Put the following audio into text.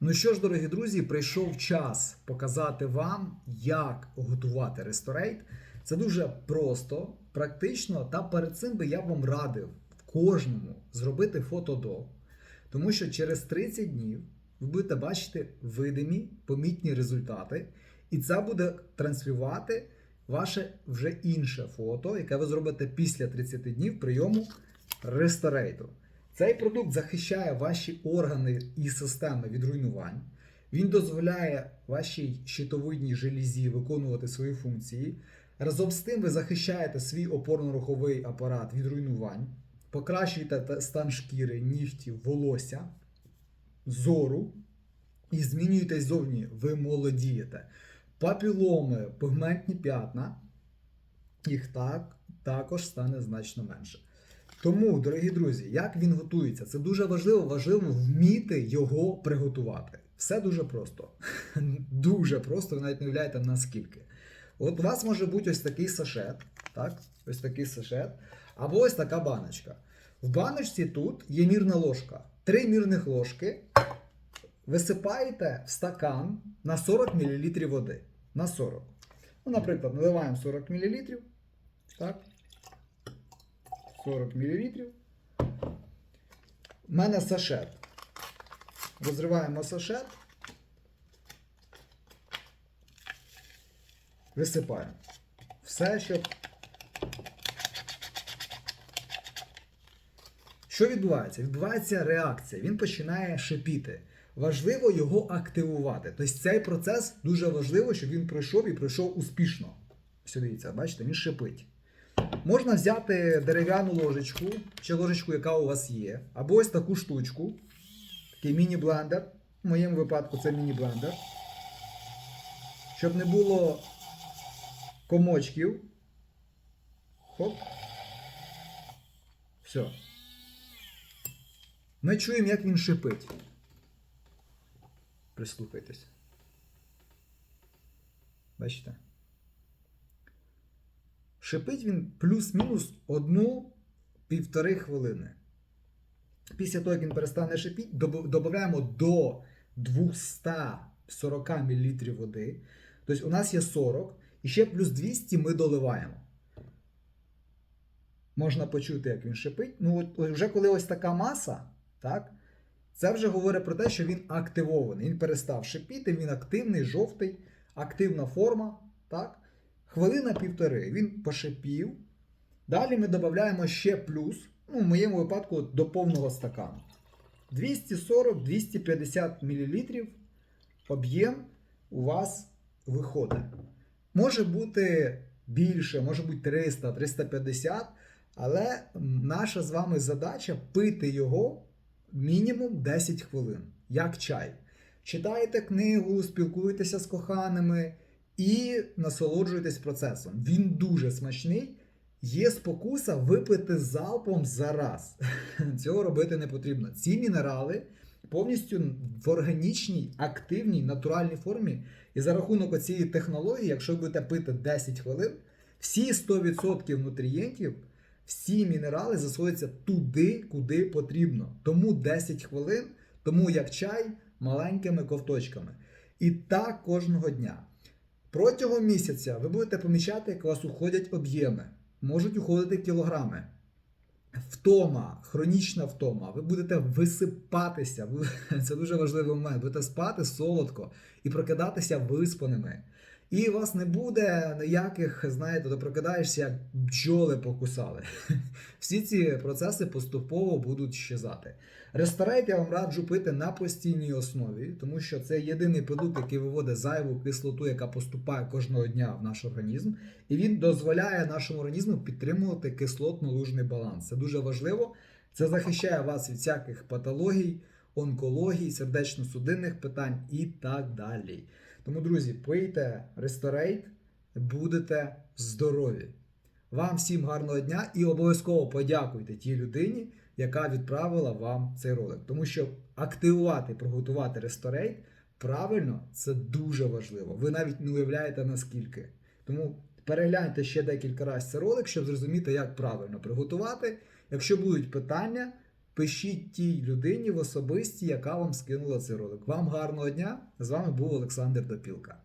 Ну що ж, дорогі друзі, прийшов час показати вам, як готувати ресторейт. Це дуже просто, практично, та перед цим би я вам радив кожному зробити фото до. Тому що через 30 днів ви будете бачити видимі, помітні результати, і це буде транслювати ваше вже інше фото, яке ви зробите після 30 днів прийому ресторейту. Цей продукт захищає ваші органи і системи від руйнувань. Він дозволяє вашій щитовидній желізі виконувати свої функції. Разом з тим ви захищаєте свій опорно-руховий апарат від руйнувань, покращуєте стан шкіри, нігтів, волосся, зору і змінюєтесь зовні. Ви молодієте. Папіломи, пігментні п'ятна, їх так також стане значно менше. Тому, дорогі друзі, як він готується, це дуже важливо, важливо вміти його приготувати. Все дуже просто. Дуже просто, ви навіть не уявляєте наскільки. От у вас може бути ось такий сашет, так? Ось такий сашет, або ось така баночка. В баночці тут є мірна ложка. Три мірних ложки висипаєте в стакан на 40 мл води. На 40. Ну, наприклад, наливаємо 40 мл. Так. 40 мл. У мене сашет. Розриваємо сашет. Висипаємо. Все, щоб. Що відбувається? Відбувається реакція. Він починає шипіти. Важливо його активувати. Тобто цей процес дуже важливо, щоб він пройшов і пройшов успішно. Все дивіться, бачите, він шипить. Можна взяти дерев'яну ложечку, чи ложечку, яка у вас є, або ось таку штучку, такий міні-блендер. В моєму випадку це міні-блендер. Щоб не було комочків. Хоп. Все. Ми чуємо, як він шипить. Прислухайтесь. Бачите? Шипить він плюс-мінус одну-півтори хвилини. Після того, як він перестане шипіти, додаємо до 240 мл води. Тобто у нас є 40, і ще плюс 200 ми доливаємо. Можна почути, як він шипить. Ну, от вже коли ось така маса, так, це вже говорить про те, що він активований. Він перестав шипіти, він активний, жовтий, активна форма. так. Хвилина півтори. Він пошипів. Далі ми додаємо ще плюс, ну, в моєму випадку до повного стакану. 240-250 мл об'єм у вас виходить. Може бути більше, може бути 300, 350, але наша з вами задача пити його мінімум 10 хвилин, як чай. Читаєте книгу, спілкуєтеся з коханими і насолоджуєтесь процесом. Він дуже смачний. Є спокуса випити залпом за раз. Цього робити не потрібно. Ці мінерали повністю в органічній, активній, натуральній формі. І за рахунок цієї технології, якщо ви будете пити 10 хвилин, всі 100% нутрієнтів, всі мінерали засвоюються туди, куди потрібно. Тому 10 хвилин, тому як чай маленькими ковточками. І так кожного дня. Протягом місяця ви будете помічати, як у вас уходять об'єми, можуть уходити кілограми. Втома, хронічна втома, ви будете висипатися. Це дуже важливий момент. Будете спати солодко і прокидатися виспаними. І у вас не буде ніяких, знаєте, то прокидаєшся, як бджоли покусали. Всі ці процеси поступово будуть щезати. Ресторейт я вам раджу пити на постійній основі, тому що це єдиний продукт, який виводить зайву кислоту, яка поступає кожного дня в наш організм, і він дозволяє нашому організму підтримувати кислотно-лужний баланс. Це дуже важливо. Це захищає вас від всяких патологій, онкологій, сердечно-судинних питань і так далі. Тому, друзі, пийте ресторейт, будете здорові. Вам всім гарного дня і обов'язково подякуйте тій людині, яка відправила вам цей ролик. Тому що активувати, приготувати ресторейт правильно це дуже важливо. Ви навіть не уявляєте наскільки. Тому перегляньте ще декілька разів цей ролик, щоб зрозуміти, як правильно приготувати. Якщо будуть питання, Пишіть тій людині в особисті, яка вам скинула цей ролик. Вам гарного дня! З вами був Олександр Допілка.